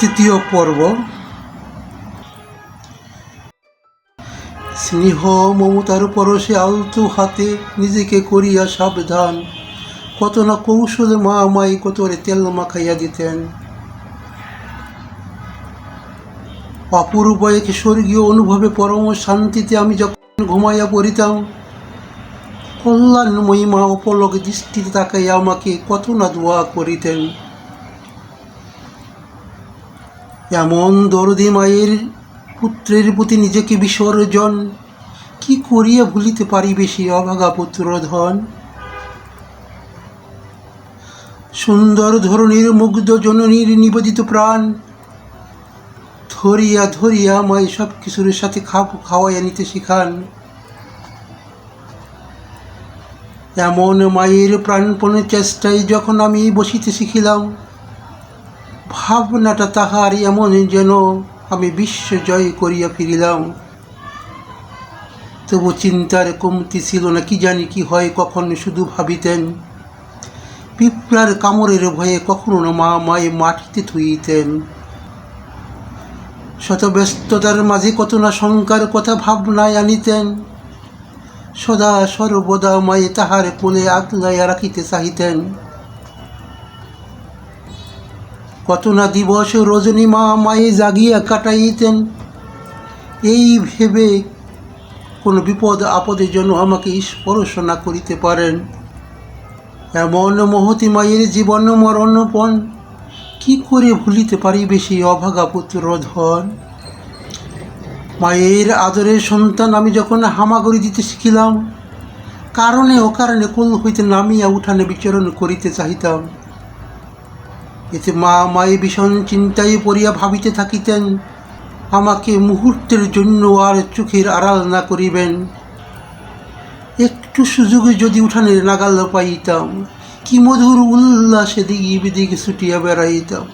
তৃতীয় পর্ব। স্নেহ মমতার পরশে আলতো হাতে নিজেকে করিয়া সাবধান। কত না কৌশলে মা মাই কত তেল মাখাইয়া দিতেন। অপূর্ব এক স্বর্গীয় অনুভবে পরম শান্তিতে আমি যখন ঘুমাইয়া পড়িতাম, কল্যাণময়ী মা অপলক দৃষ্টিতে তাকাইয়া আমাকে কত না দোয়া করিতেন। এমন দরদি মায়ের পুত্রের প্রতি নিজেকে বিসর্জন কি করিয়া ভুলিতে পারিবে সে অভাগা পুত্র ধন? সুন্দর ধরনের মুগ্ধ জননীর নিবেদিত প্রাণ ধরিয়া ধরিয়া মাই সব কিছুর সাথে খাপ খাওয়াইয়া নিতে শিখান। এমন মায়ের প্রাণপণের চেষ্টায় যখন আমি বসিতে শিখিলাম ভাবনাটা তাহার এমন যেন আমি বিশ্ব জয় করিয়া ফিরিলাম। তবু চিন্তার কমতি ছিল না, কি জানি কি হয়, কখন শুধু ভাবিতেন। পিঁপড়ার কামড়ের ভয়ে কখনো না মা মায়ে মাটিতে থুইতেন। শত ব্যস্ততার মাঝে কত না শঙ্কার কথা ভাবনায় আনিতেন। সদা সর্বদা মায়ে তাহার কোলে আগলাইয়া রাখিতে চাহিতেন। কত না দিবস রজনী মা মায়ে জাগিয়া কাটাইতেন। এই ভেবে কোনো বিপদ আপদে যেন আমাকে স্পর্শ না করিতে পারেন। এমন মহতি মায়ের জীবন মরণপণ কি করে ভুলিতে পারিবে সেই অভাগা পুত্র ধন মায়ের আদরের সন্তান আমি যখন হামাগুড়ি দিতে শিখিলাম, কারণে অকারণে কোল হইতে নামিয়া উঠানে বিচরণ করিতে চাহিতাম। এতে মা মায়ে ভীষণ চিন্তায় পড়িয়া ভাবিতে থাকিতেন, আমাকে মুহূর্তের জন্য আর চোখের আড়াল না করিবেন। একটু সুযোগে যদি উঠানের নাগাল পাইতাম, কি মধুর উল্লাসে দিগি বিদিকে ছুটিয়া বেড়াইতাম।